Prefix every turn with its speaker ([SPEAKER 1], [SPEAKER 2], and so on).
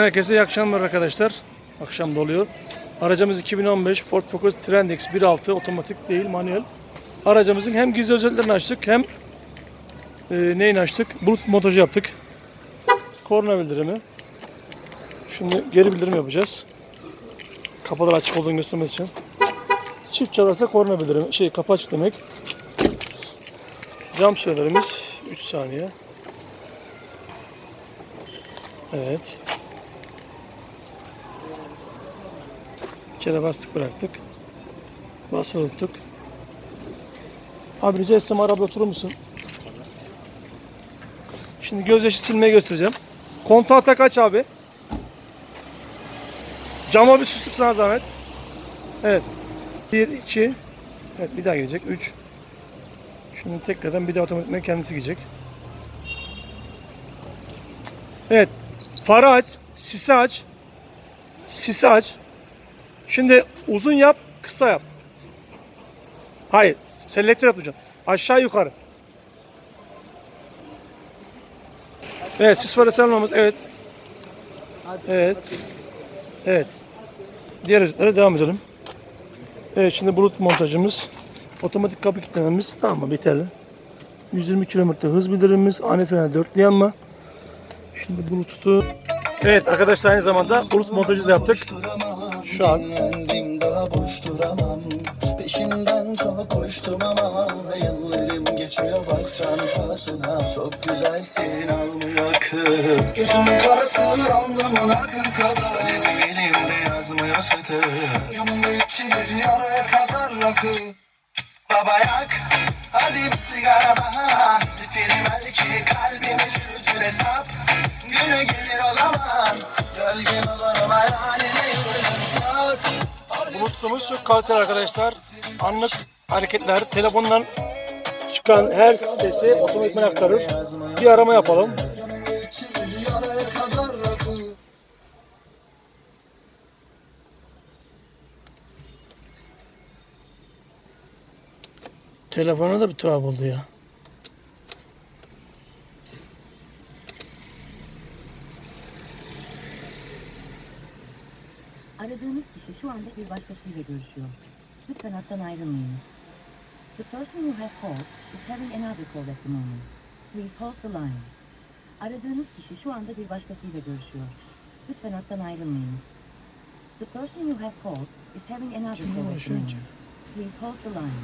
[SPEAKER 1] Herkese iyi akşamlar arkadaşlar. Akşam doluyor. Aracımız 2015 Ford Focus Trendix 1.6 otomatik değil manuel. Aracımızın hem gizli özelliklerini açtık hem e, neyini açtık? Bluetooth montajı yaptık. Korna bildirimi. Şimdi geri bildirim yapacağız. Kapılar açık olduğunu göstermesi için. Çift çalarsa korna bildirimi. Şey kapı açık demek. Cam şeylerimiz 3 saniye. Evet. Bir kere bastık bıraktık. Basılı tuttuk. Abi rica etsem araba oturur musun? Şimdi gözyaşı silmeyi göstereceğim. Kontağı tak aç abi. Cama bir sustuk sana zahmet. Evet. 1, 2. Evet bir daha gelecek. 3. Şimdi tekrardan bir daha otomatikman kendisi gidecek. Evet. Farı aç. Sisi aç. Sisi aç. Şimdi uzun yap, kısa yap. Hayır, selektör yapacaksın. Aşağı yukarı. Evet, sis farı salmamız. Evet. Evet. Evet. Diğer özelliklere devam edelim. Evet, şimdi bulut montajımız. Otomatik kapı kilitlememiz. Tamam mı? Biterli. 120 km hız bildirimimiz. Ani freni dörtlü yanma. Şimdi bluetooth'u Evet arkadaşlar aynı zamanda bulut montajı da yaptık. Şu an.
[SPEAKER 2] Dinlendim daha boş duramam. Peşinden çok koştum ama Yıllarım geçiyor bak çantasına Çok güzelsin almıyor kız Gözümün karası alnımın akı kadar Elimde yazmıyor satır. Yanımda içileri araya kadar rakı. Baba yak Hadi bir sigara daha. Zifirim belki kalbimi çürütür hesap Günü gelir o zaman
[SPEAKER 1] Bluetooth'umuz çok kaliteli arkadaşlar. Anlık hareketler, telefondan çıkan her sesi otomatikman aktarır. Bir arama yapalım. Telefona da bir tuhaf oldu ya.
[SPEAKER 3] Aradığınız kişi şu anda bir başkasıyla görüşüyor. Lütfen hattan ayrılmayın. The person you have called is having another call at the moment. Please hold the line. Aradığınız kişi şu anda bir başkasıyla görüşüyor. Lütfen hattan ayrılmayın. The person you have called is having another call at the moment. Please hold the line.